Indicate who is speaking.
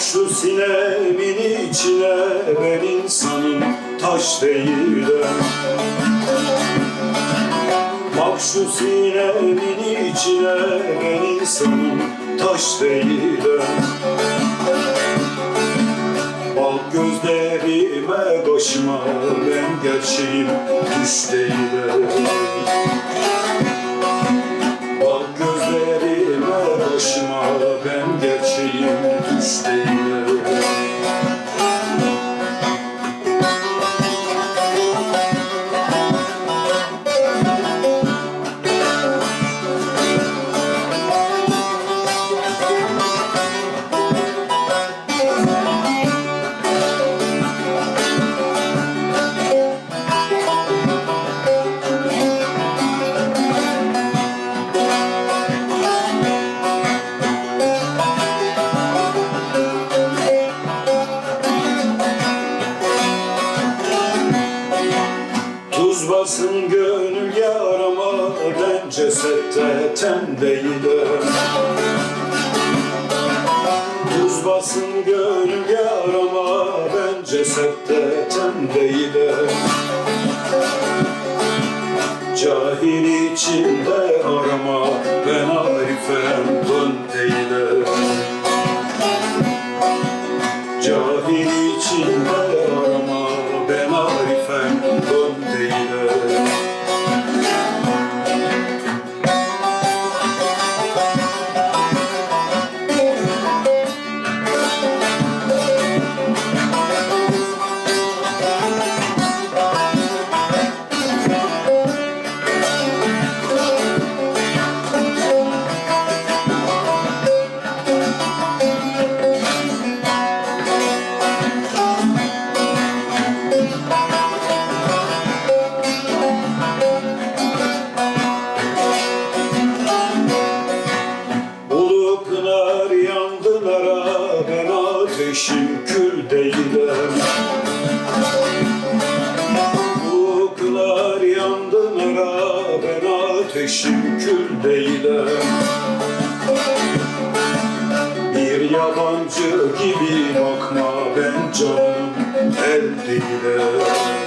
Speaker 1: Bak şu sinemin içine ben insanım taş değilim Bak şu sinemin içine ben insanım taş değilim Bal gözlerime başıma ben gerçeğim düş değilim gerçeğim düş basın gönül yarama Ben cesette ten değilim. Tuz basın gönül yarama Ben cesette ten değilim. Cahil içinde arama Ben arifem dön değilim. Cahil içinde ateşim kül değilim Ulu pınar yandılara ben ateşim kül değilim Bir yabancı gibi bakma ben canım el değilim